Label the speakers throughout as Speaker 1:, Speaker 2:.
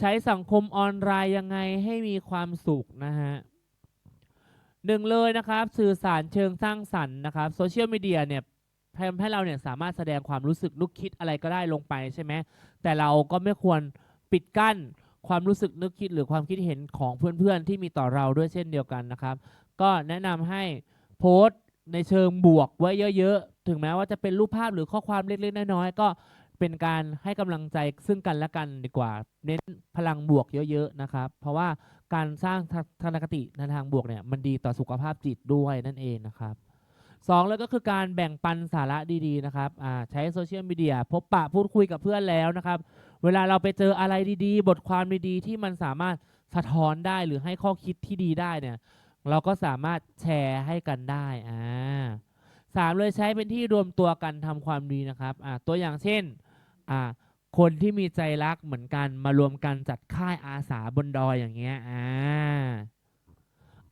Speaker 1: ใช้สังคมออนไลน์ยังไงให้มีความสุขนะฮะหนึ่งเลยนะครับ สื่อสารเชิงสร้างสรรค์นะครับโซเชียลมีเดียเนี่ยทำให้เราเนี่ยสามารถแสดงความรู้สึกนึกคิดอะไรก็ได้ลงไปใช่ไหมแต่เราก็ไม่ควรปิดกั้นความรู้สึกนึกคิดหรือความคิดเห็นของเพื่อนๆ ที่มีต่อเราด้วยเช่นเดียวกันนะครับ ก็แนะนำให้โพสต์ในเชิงบวกไว้เยอะ ๆ ถึงแม้ว่าจะเป็นรูปภาพหรือข้อความเล็กๆน้อยๆก็ เป็นการให้กำลังใจซึ่งกันและกันดีกว่า เน้นพลังบวกเยอะๆนะครับ เพราะว่าการสร้างทัศนคติในทางบวกเนี่ยมันดีต่อสุขภาพจิตด้วยนั่นเองนะครับสองแล้วก็คือการแบ่งปันสาระดีๆนะครับใช้โซเชียลมีเดียพบปะพูดคุยกับเพื่อนแล้วนะครับ เวลาเราไปเจออะไรดีๆ บทความดีๆ ที่มันสามารถสะท้อนได้หรือให้ข้อคิดที่ดีได้เนี่ย เราก็สามารถแชร์ให้กันได้อ่าสามเลยใช้เป็นที่รวมตัวกันทำความดีนะครับอ่าตัวอย่างเช่น อ่าคนที่มีใจรักเหมือนกันมารวมกันจัดค่ายอาสาบนดอยอย่างเงี้ยอ่า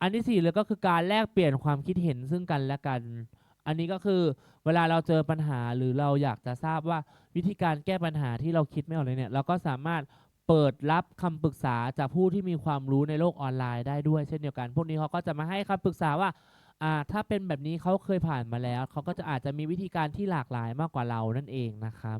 Speaker 1: อันที่สี่เลยก็คือการแลกเปลี่ยนความคิดเห็นซึ่งกันและกัน อันนี้ก็คือเวลาเราเจอปัญหาหรือเราอยากจะทราบว่าวิธีการแก้ปัญหาที่เราคิดไม่ออกเลยเนี่ยเราก็สามารถเปิดรับคำปรึกษาจากผู้ที่มีความรู้ในโลกออนไลน์ได้ด้วยเช่นเดียวกัน พวกนี้เขาก็จะมาให้คำปรึกษาว่าอ่าถ้าเป็นแบบนี้เขาเคยผ่านมาแล้ว เขาก็จะอาจจะมีวิธีการที่หลากหลายมากกว่าเรานั่นเองนะครับ